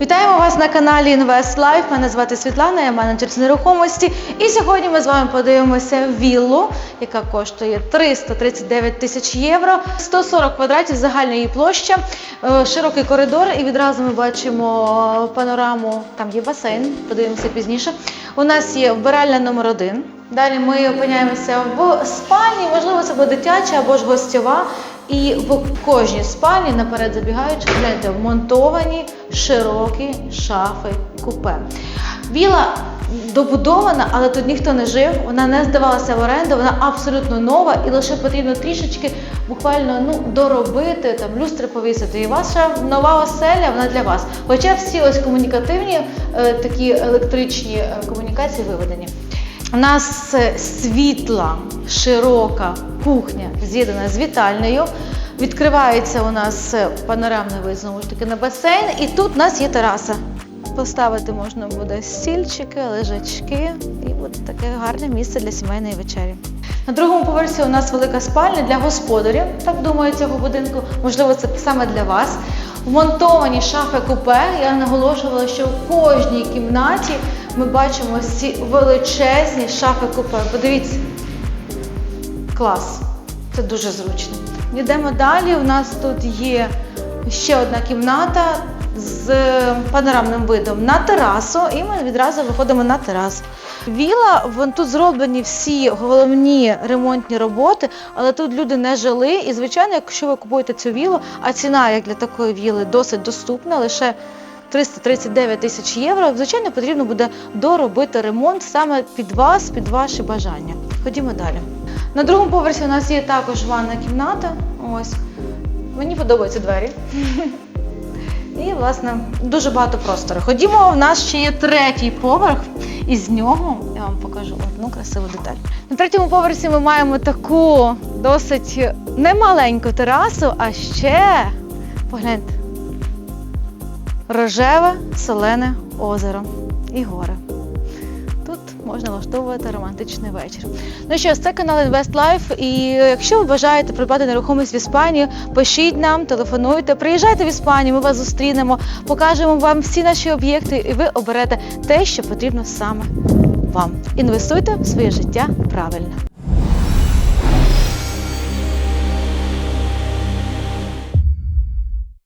Вітаємо вас на каналі Invest Life. Мене звати Світлана, я менеджер з нерухомості. І сьогодні ми з вами подивимося віллу, яка коштує 339 тисяч євро, 140 квадратів загальна її площа, е, широкий коридор. І відразу ми бачимо панораму. Там є басейн, подивимося пізніше. У нас є вбиральня номер один. Далі ми опиняємося в спальні, можливо, це буде дитяча або ж гостьова. І в кожній спальні, наперед забігаючи, гляньте, вмонтовані широкі шафи купе. Віла добудована, але тут ніхто не жив, вона не здавалася в оренду, вона абсолютно нова і лише потрібно трішечки буквально ну, доробити, там, люстри повісити. І ваша нова оселя, вона для вас. Хоча всі ось комунікативні е, такі електричні е, комунікації виведені. У нас світла, широка кухня з'єднана з вітальною. Відкривається у нас е, панорамний вид знову ж таки на басейн, і тут у нас є тераса. Поставити можна буде стільчики, лежачки, і буде таке гарне місце для сімейної вечері. На другому поверсі у нас велика спальня для господарів, так думаю, цього будинку. Можливо, це саме для вас. Вмонтовані шафи купе. Я наголошувала, що в кожній кімнаті ми бачимо ці величезні шафи купе. Подивіться, клас. Це дуже зручно. Йдемо далі. У нас тут є ще одна кімната з панорамним видом на терасу, і ми відразу виходимо на терасу. Віла, вон тут зроблені всі головні ремонтні роботи, але тут люди не жили. І, звичайно, якщо ви купуєте цю вілу, а ціна як для такої віли досить доступна, лише 339 тисяч євро. Звичайно, потрібно буде доробити ремонт саме під вас, під ваші бажання. Ходімо далі. На другому поверсі у нас є також ванна кімната. Ось. Мені подобаються двері. І, власне, дуже багато простору. Ходімо, у нас ще є третій поверх, і з нього я вам покажу одну красиву деталь. На третьому поверсі ми маємо таку досить немаленьку терасу, а ще погляньте. Рожеве солене озеро і гори. Можна влаштовувати романтичний вечір. Ну що, це канал Invest Life, і якщо ви бажаєте придбати нерухомість в Іспанії, пишіть нам, телефонуйте, приїжджайте в Іспанію, ми вас зустрінемо, покажемо вам всі наші об'єкти, і ви оберете те, що потрібно саме вам. Інвестуйте в своє життя правильно.